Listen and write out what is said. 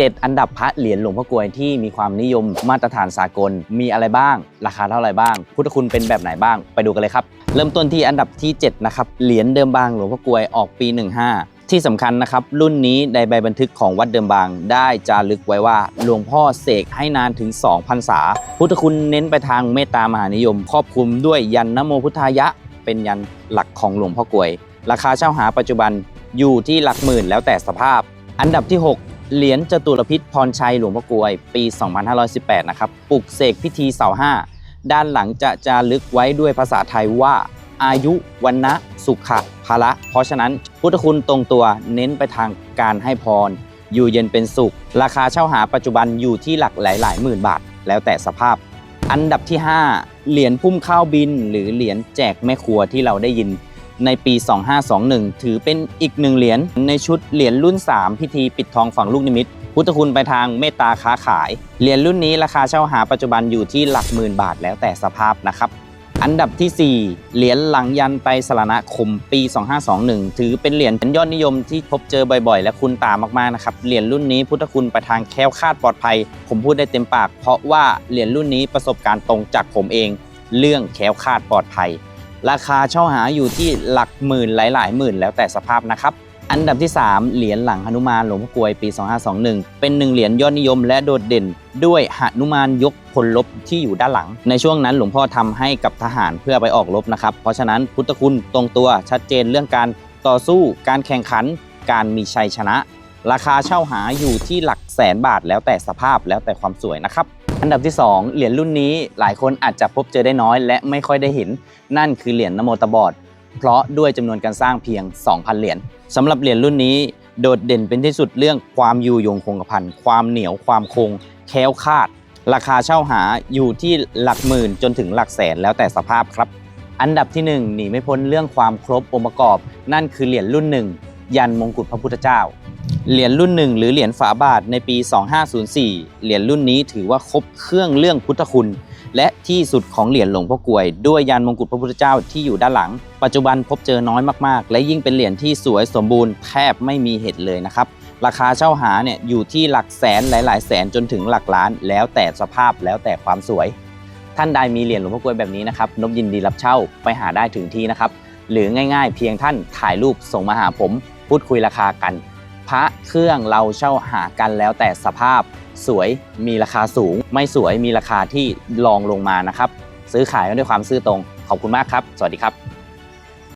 7 อันดับพระเหรียญหลวงพ่อกลวยที่มีความนิยมมาตรฐานสากลมีอะไรบ้าง ราคาเท่าไหร่บ้าง พุทธคุณเป็นแบบไหนบ้างไปดูกันเลยครับ เริ่มต้นที่อันดับที่ 7 นะครับ เหรียญเดิมบางหลวงพ่อกลวยออกปี 15ที่สำคัญนะครับ รุ่นนี้ในใบบันทึกของวัดเดิมบาง ได้จารึกไว้ว่าหลวงพ่อเสกให้นานถึง 2 พรรษา พุทธคุณเน้นไปทางเมตตามหานิยม ครอบคลุมด้วยยันนโมพุทธายะ เป็นยันหลักของหลวงพ่อกลวย ราคาเช่าหาปัจจุบันอยู่ที่หลักหมื่นแล้วแต่สภาพ อันดับที่ 6 เหรียญจตุรพิษพรชัยหลวงพ่อกลวย ปี 2518 นะครับ ปลุกเสกพิธีเสาห้า ด้านหลังจะจารึกไว้ด้วยภาษาไทยว่า อายุวันนะสุขะภาระเพราะฉะนั้นพุทธคุณตรงตัวเน้นไปทางการให้พร อยู่เย็นเป็นสุข ราคาเช่าหาปัจจุบันอยู่ที่หลักหลายๆหมื่นบาท แล้วแต่สภาพ อันดับที่ 5 เหรียญพุ่มข้าวบิน หรือเหรียญแจกแม่ครัวที่เราได้ยิน ในปี 2521 ถือเป็นอีกหนึ่งเหรียญในชุดเหรียญรุ่น 3 พิธีปิดทองฝั่งลูกนิมิต พุทธคุณไปทางเมตตาค้าขาย เหรียญรุ่นนี้ราคาเช่าหาปัจจุบันอยู่ที่หลักหมื่นบาทแล้วแต่สภาพนะครับ อันดับที่ 4 เหรียญหลังยันไตรสรณคมปี 2521 ถือเป็นเหรียญยอดนิยมที่พบเจอบ่อยๆ และคุณตามากๆนะครับ เหรียญรุ่นนี้พุทธคุณไปทางแค้วคาดปลอดภัย ผมพูดได้เต็มปาก เพราะว่าเหรียญรุ่นนี้ประสบการณ์ตรงจากผมเอง เรื่องแค้วคาดปลอดภัย ราคาเช่าหาอยู่ที่หลักหมื่นหลายๆหมื่นแล้วแต่สภาพนะครับ อันดับที่ 3 เหรียญหลังหนุมานหลวงพ่อกวยปี 2521 เป็นหนึ่งเหรียญยอดนิยมและโดดเด่น ด้วยหนุมานยกพลลบที่อยู่ด้านหลัง ในช่วงนั้นหลวงพ่อทำให้กับทหารเพื่อไปออกรบนะครับ เพราะฉะนั้นพุทธคุณตรงตัวชัดเจนเรื่องการต่อสู้ การแข่งขัน การมีชัยชนะ ราคาเช่าหาอยู่ที่หลักแสนบาทแล้วแต่สภาพแล้วแต่ความสวยนะครับ อันดับที่ 2 เหรียญรุ่นนี้หลายคนอาจจะพบเจอได้น้อย และไม่ค่อยได้เห็น นั่นคือเหรียญนโมตบอด เพราะด้วยจำนวนการสร้างเพียง 2,000 เหรียญสำหรับเหรียญรุ่นนี้ โดดเด่นเป็นที่สุดเรื่องความอยู่ยงคงกระพันความเหนียวความคง แค้วคาด ราคาเช่าหาอยู่ที่หลักหมื่นจนถึงหลักแสนแล้วแต่สภาพครับ อันดับที่ 1 หนีไม่พ้นเรื่องความครบองค์ประกอบ นั่นคือเหรียญรุ่นหนึ่งยันมงกุฎพระพุทธเจ้า เหรียญรุ่นหนึ่งหรือเหรียญฝาบาทในปี 2504 เหรียญรุ่นนี้ถือว่าครบเครื่องเรื่องพุทธคุณ และที่สุดของเหรียญหลวงพ่อกลวย ด้วยยานมงกุฎพระพุทธเจ้าที่อยู่ด้านหลัง ปัจจุบันพบเจอน้อยมากๆ และยิ่งเป็นเหรียญที่สวยสมบูรณ์แทบไม่มีเห็ดเลยนะครับ ราคาเช่าหาเนี่ยอยู่ที่หลักแสนหลายๆ แสนจนถึงหลักล้าน แล้วแต่สภาพแล้วแต่ความสวย ท่านใดมีเหรียญหลวงพ่อกลวยแบบนี้นะครับนบยินดีรับเช่าไปหาได้ถึงที่นะครับหรือง่าย ๆ เพียงท่านถ่ายรูปส่งมาหาผม พูดคุยราคากัน ระ เครื่องเราเช่าหากันแล้วแต่สภาพสวยมีราคาสูง ไม่สวยมีราคาที่รองลงมานะครับ ซื้อขายกันด้วยความซื่อตรง ขอบคุณมากครับ สวัสดีครับ